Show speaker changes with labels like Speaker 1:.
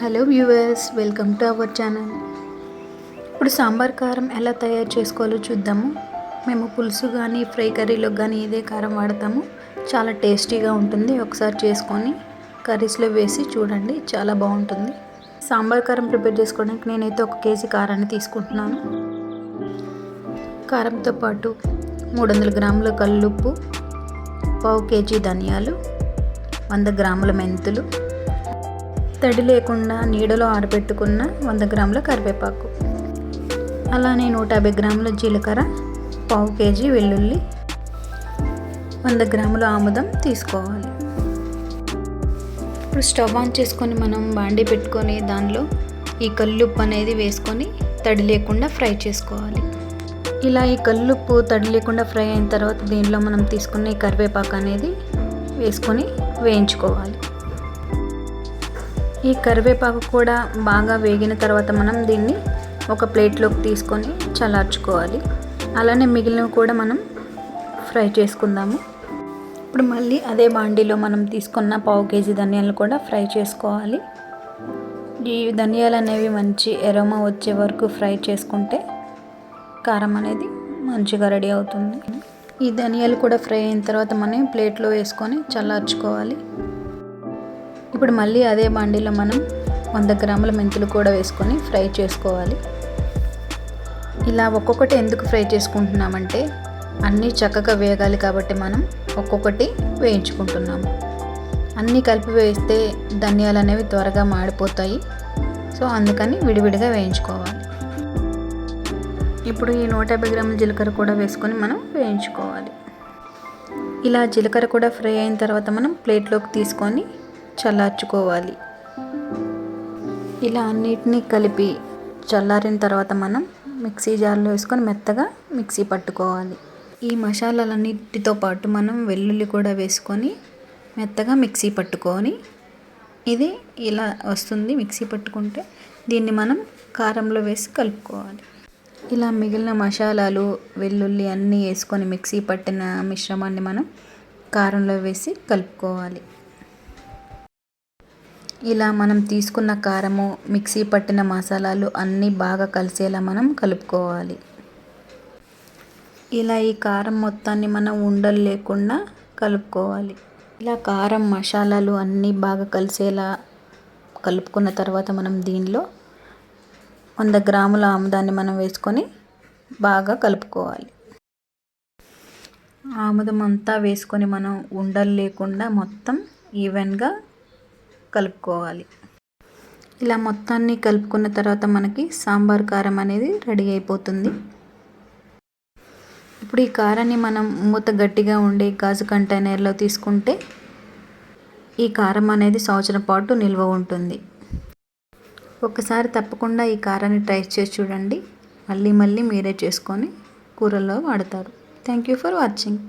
Speaker 1: Hello viewers welcome to our channel. ఇప్పుడు సాంబార్ కారం ఎలా తయారు చేసుకోవాలో చూద్దాము. మేము పులుసు కానీ ఫ్రై కర్రీలో కానీ ఇదే కారం వాడతాము. చాలా టేస్టీగా ఉంటుంది ఒకసారి చేసుకొని కర్రీస్లో వేసి చూడండి చాలా బాగుంటుంది. సాంబార్ కారం ప్రిపేర్ చేసుకోవడానికి నేనైతే ఒక కేజీ కారాన్ని తీసుకుంటున్నాను. కారంతో పాటు మూడు వందల గ్రాముల కల్లుప్పు పావు కేజీ ధనియాలు వంద గ్రాముల మెంతులు తడి లేకుండా నీడలో ఆరబెట్టుకున్న వంద గ్రాముల కరివేపాకు. అలానే నూట యాభై గ్రాముల జీలకర్ర పావు కేజీ వెల్లుల్లి వంద గ్రాముల ఆముదం తీసుకోవాలి. ఇప్పుడు స్టవ్ ఆన్ చేసుకొని మనం బాండి పెట్టుకొని దానిలో ఈ కల్లుప్పు అనేది వేసుకొని తడి లేకుండా ఫ్రై చేసుకోవాలి. ఇలా ఈ కల్లుప్పు తడి లేకుండా ఫ్రై అయిన తర్వాత దీనిలో మనం తీసుకున్న ఈ కరివేపాకు అనేది వేసుకొని వేయించుకోవాలి. ఈ కరివేపాకు కూడా బాగా వేగిన తర్వాత మనం దీన్ని ఒక ప్లేట్లోకి తీసుకొని చల్లార్చుకోవాలి. అలానే మిగిలినవి కూడా మనం ఫ్రై చేసుకుందాము. ఇప్పుడు మళ్ళీ అదే బాండీలో మనం తీసుకున్న పావు కేజీ ధనియాలు కూడా ఫ్రై చేసుకోవాలి. ఈ ధనియాలు అనేవి మంచి ఎరోమా వచ్చే వరకు ఫ్రై చేసుకుంటే కారం అనేది మంచిగా రెడీ అవుతుంది. ఈ ధనియాలు కూడా ఫ్రై అయిన తర్వాత మనం ప్లేట్లో వేసుకొని చల్లార్చుకోవాలి. ఇప్పుడు మళ్ళీ అదే బాండీలో మనం వంద గ్రాముల మెంతులు కూడా వేసుకొని ఫ్రై చేసుకోవాలి. ఇలా ఒక్కొక్కటి ఎందుకు ఫ్రై చేసుకుంటున్నామంటే అన్నీ చక్కగా వేగాలి కాబట్టి మనం ఒక్కొక్కటి వేయించుకుంటున్నాము. అన్నీ కలిపి వేస్తే ధనియాలు అనేవి త్వరగా మాడిపోతాయి. సో అందుకని విడివిడిగా వేయించుకోవాలి. ఇప్పుడు ఈ నూట యాభై గ్రాముల జీలకర్ర కూడా వేసుకొని మనం వేయించుకోవాలి. ఇలా జీలకర్ర కూడా ఫ్రై అయిన తర్వాత మనం ప్లేట్లోకి తీసుకొని చల్లార్చుకోవాలి. ఇలా అన్నిటినీ కలిపి చల్లారిన తర్వాత మనం మిక్సీ జార్లో వేసుకొని మెత్తగా మిక్సీ పట్టుకోవాలి. ఈ మసాలాలన్నిటితో పాటు మనం వెల్లుల్లి కూడా వేసుకొని మెత్తగా మిక్సీ పట్టుకొని ఇది ఇలా వస్తుంది మిక్సీ పట్టుకుంటే దీన్ని మనం కారంలో వేసి కలుపుకోవాలి. ఇలా మిగిలిన మసాలాలు వెల్లుల్లి అన్నీ వేసుకొని మిక్సీ పట్టిన మిశ్రమాన్ని మనం కారంలో వేసి కలుపుకోవాలి. ఇలా మనం తీసుకున్న కారము మిక్సీ పట్టిన మసాలాలు అన్నీ బాగా కలిసేలా మనం కలుపుకోవాలి. ఇలా ఈ కారం మొత్తాన్ని మనం ఉండలు లేకుండా కలుపుకోవాలి. ఇలా కారం మసాలాలు అన్నీ బాగా కలిసేలా కలుపుకున్న తర్వాత మనం దీనిలో వంద గ్రాముల ఆముదాన్ని మనం వేసుకొని బాగా కలుపుకోవాలి. ఆముదం అంతా వేసుకొని మనం ఉండలు లేకుండా మొత్తం ఈవెన్గా కలుపుకోవాలి. ఇలా మొత్తాన్ని కలుపుకున్న తర్వాత మనకి సాంబార్ కారం అనేది రెడీ అయిపోతుంది. ఇప్పుడు ఈ కారాన్ని మనం మూత గట్టిగా ఉండే గాజు కంటైనర్లో తీసుకుంటే ఈ కారం అనేది సంవత్సరం పాటు నిల్వ ఉంటుంది. ఒకసారి తప్పకుండా ఈ కారాన్ని ట్రై చేసి చూడండి. మళ్ళీ మళ్ళీ మీరే చేసుకొని కూరల్లో వాడతారు. Thank you for watching.